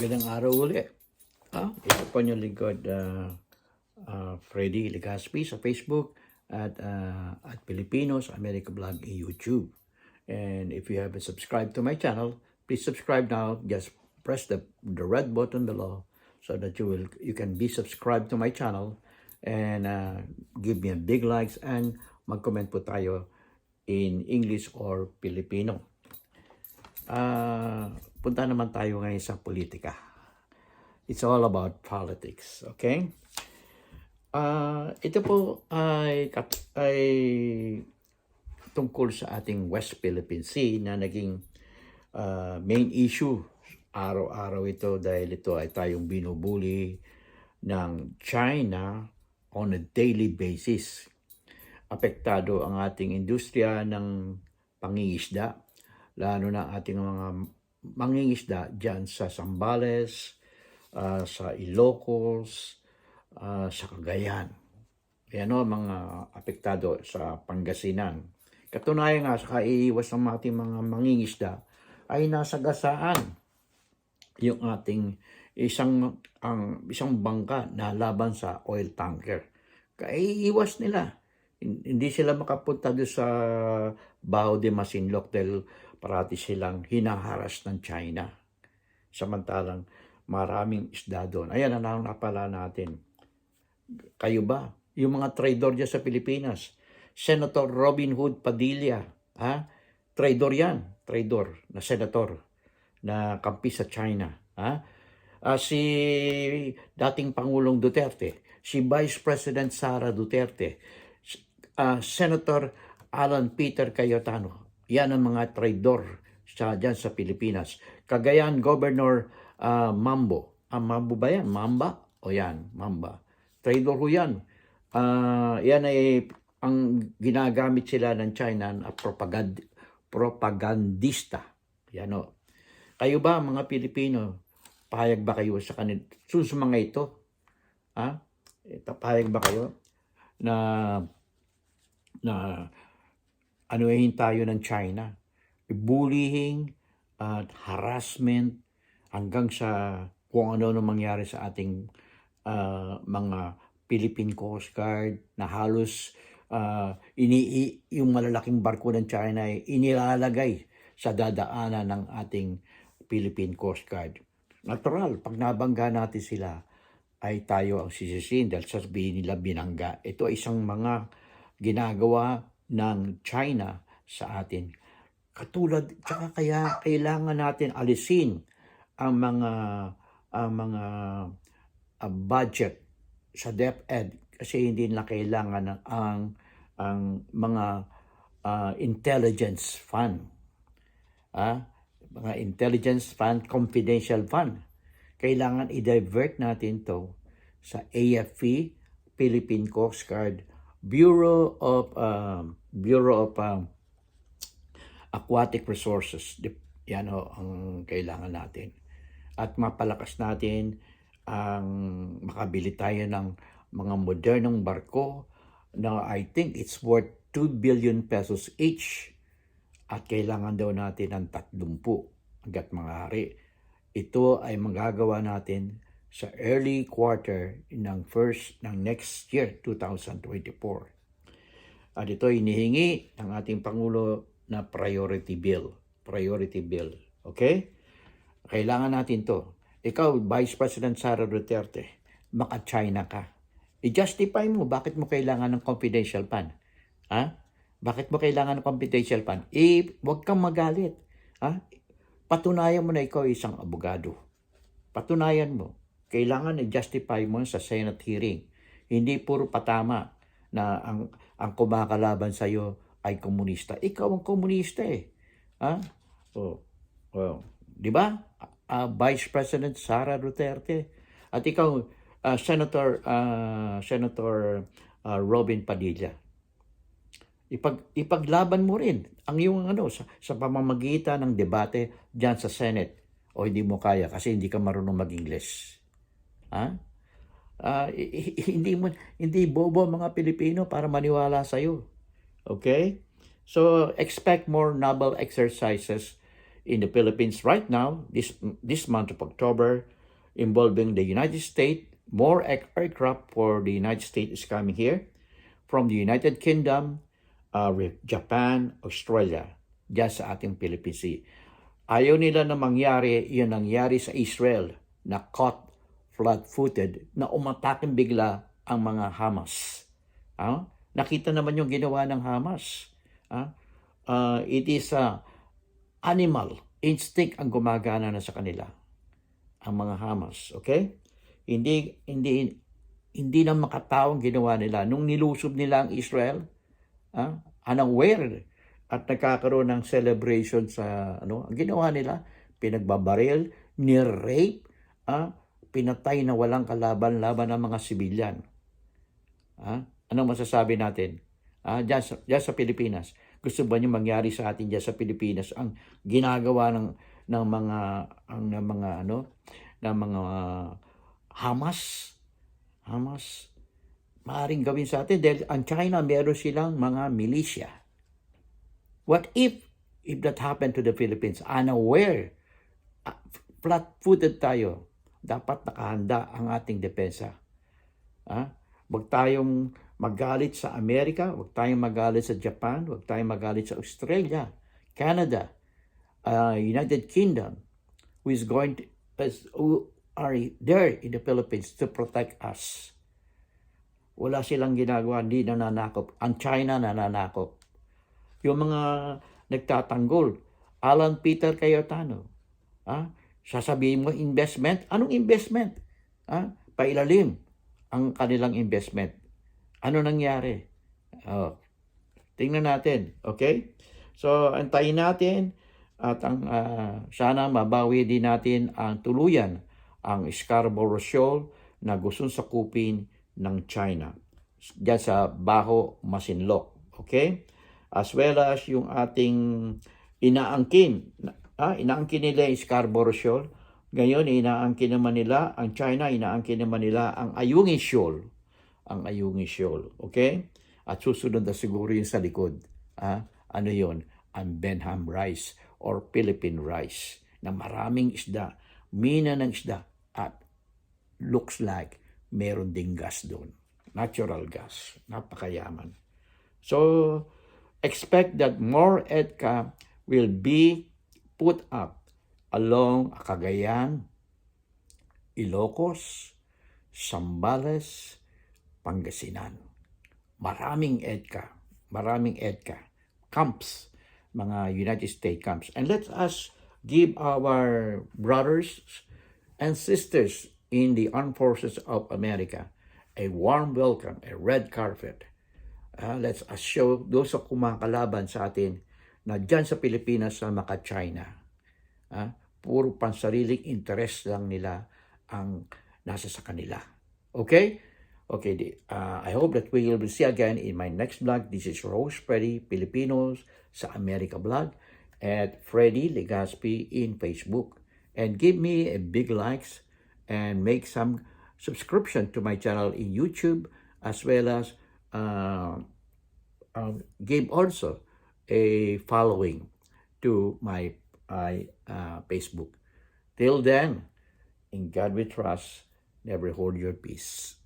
Magandang araw uli. Ah, ito po yung lingkod uh, uh, Freddy Legaspi sa Facebook at uh, at Filipinos America Vlog in YouTube. And if you haven't subscribed to my channel, please subscribe now. Just press the the red button below so that you will you can be subscribed to my channel and uh, give me a big likes and mag-comment po tayo in English or Filipino. Ah, punta naman tayo ngayon sa politika. It's all about politics, okay? Ah, ito po ay ay tungkol sa ating West Philippine Sea na naging ah, main issue araw-araw ito dahil ito ay tayong binubuli ng China on a daily basis. Apektado ang ating industriya ng pangingisda, lalo na ating mga mangingisda dyan sa Sambales, ah, sa Ilocos, ah, sa Cagayan. Yan o, mga apektado sa Pangasinan. Katunayan nga sa kaiiwas ng ating mga mangingisda ay nasa gasaan yung ating isang ang isang bangka na laban sa oil tanker. Kaiiwas nila. Hin- Hindi sila makapunta doon sa Baho de Masinloc dahil parati silang hinaharas ng China. Samantalang maraming isda doon. Ayan ang napala natin. Kayo ba? Yung mga trader dyan sa Pilipinas. Senator Robin Hood Padilla. Ha? Trader yan. Trader na senator na kampi sa China. Ha? Ah, si dating Pangulong Duterte, si Vice President Sara Duterte, ah, Senator Alan Peter Cayetano. Yan ang mga traidor sa dyan sa Pilipinas. Cagayan Governor ah, Mambo. Ah, Mambo ba yan? Mamba? O yan, Mamba. Traidor ho yan. Ah, yan ay ang ginagamit sila ng China na propagand propagandista. Yan o. Kayo ba mga Pilipino, pahayag ba kayo sa kanil sa mga ito? Ha? Ito, pahayag ba kayo na na anuhin tayo ng China? Bullying at harassment hanggang sa kung ano na mangyari sa ating ah, mga Philippine Coast Guard na halos ah, ini yung malalaking barko ng China ay inilalagay sa dadaanan ng ating Philippine Coast Guard. Natural, pag nabangga natin sila, ay tayo ang sisisin dahil sasabihin nila binangga. Ito ay isang mga ginagawa ng China sa atin. Katulad, tsaka kaya kailangan natin alisin ang mga ang mga ah, budget sa DepEd kasi hindi na kailangan ng ang ang mga ah, intelligence fund. Ah, mga intelligence fund, confidential fund. Kailangan i-divert natin to sa AFP, Philippine Coast Guard, Bureau of um, Bureau of um, Aquatic Resources. Yan ho ang kailangan natin. At mapalakas natin ang makabili tayo ng mga modernong barko na I think it's worth 2 billion pesos each at kailangan daw natin ng 30 hanggat maaari. Ito ay magagawa natin sa early quarter ng first ng next year 2024. At ito inihingi ng ating Pangulo na priority bill. Priority bill. Okay? Kailangan natin to. Ikaw, Vice President Sara Duterte, maka-China ka. I-justify mo bakit mo kailangan ng confidential fund. Ha? Bakit mo kailangan ng confidential fund? Eh, huwag kang magalit. Ha? Patunayan mo na ikaw ay isang abogado. Patunayan mo. Kailangan i-justify mo sa Senate hearing. Hindi puro patama na ang ang kumakalaban sa iyo ay komunista. Ikaw ang komunista eh. Ha? Oh. Oh. 'Di ba? Ah, Vice President Sara Duterte at ikaw ah, Senator ah, Senator ah, Robin Padilla. Ipag ipaglaban mo rin ang iyong ano sa, sa pamamagitan ng debate diyan sa Senate o hindi mo kaya kasi hindi ka marunong mag-English. Ha? Ah, hindi mo hindi bobo mga Pilipino para maniwala sa iyo. Okay? So expect more naval exercises in the Philippines right now, this this month of October, involving the United States. More air- aircraft for the United States is coming here from the United Kingdom, uh, Japan, Australia, dyan sa ating Philippine Sea. Ayaw nila na mangyari yun nangyari sa Israel na caught flat-footed na umatakin bigla ang mga Hamas. Ah? Nakita naman yung ginawa ng Hamas. Ah? Uh, it is a animal instinct ang gumagana na sa kanila ang mga Hamas, okay? Hindi hindi hindi na makataong ginawa nila nung nilusob nila ang Israel, ah, unaware at nagkakaroon ng celebration sa ano, ang ginawa nila, pinagbabaril, ni-rape, ah, pinatay na walang kalaban-laban ng mga sibilyan. Ah, anong masasabi natin? Ah, dyan sa, dyan sa Pilipinas. Gusto ba niyo mangyari sa atin dyan sa Pilipinas ang ginagawa ng ng mga ang ng mga ano ng mga Hamas Hamas maaring gawin sa atin dahil ang China meron silang mga militia. What if if that happened to the Philippines? Unaware, ah, flat-footed tayo. Dapat nakahanda ang ating depensa. Ah, wag tayong magalit sa Amerika, wag tayong magalit sa Japan, wag tayong magalit sa Australia, Canada, uh, United Kingdom, who is going to, who are there in the Philippines to protect us. Wala silang ginagawa, hindi nananakop. Ang China nananakop. Yung mga nagtatanggol, Alan Peter Cayetano, ah, sasabihin mo investment, anong investment? Ah, pailalim ang kanilang investment. Ano nangyari? Oh, tingnan natin, okay? So, antayin natin at ang ah, sana mabawi din natin ang tuluyan ang Scarborough Shoal na gustong sakupin ng China diyan sa Baho Masinloc. Okay? As well as yung ating inaangkin. Ah, inaangkin nila yung Scarborough Shoal. Ngayon, inaangkin naman nila, ang China, inaangkin naman nila ang Ayungin Shoal. Ang Ayungin Shoal. Okay? At susunod na siguro yung sa likod. Ah, ano yon Ang Benham Rice or Philippine Rice na maraming isda, mina ng isda at looks like meron ding gas doon. Natural gas. Napakayaman. So, expect that more EDCA will be put up along Cagayan, Ilocos, Sambales, Pangasinan. Maraming EDCA, maraming EDCA camps, mga United States camps. And let us give our brothers and sisters in the armed forces of America a warm welcome, a red carpet. Ah, let's show those sa kumakalaban sa atin na dyan sa Pilipinas sa maka-China. Ah, puro pansariling interest lang nila ang nasa sa kanila. Okay? Okay, di- uh, I hope that we will see again in my next vlog. This is Rose Freddy, Filipinos sa America Vlog at Freddy Legaspi in Facebook. And give me a big likes and make some subscription to my channel in YouTube as well as uh, um, give also a following to my my, uh, Facebook. Till then, in God we trust, never hold your peace.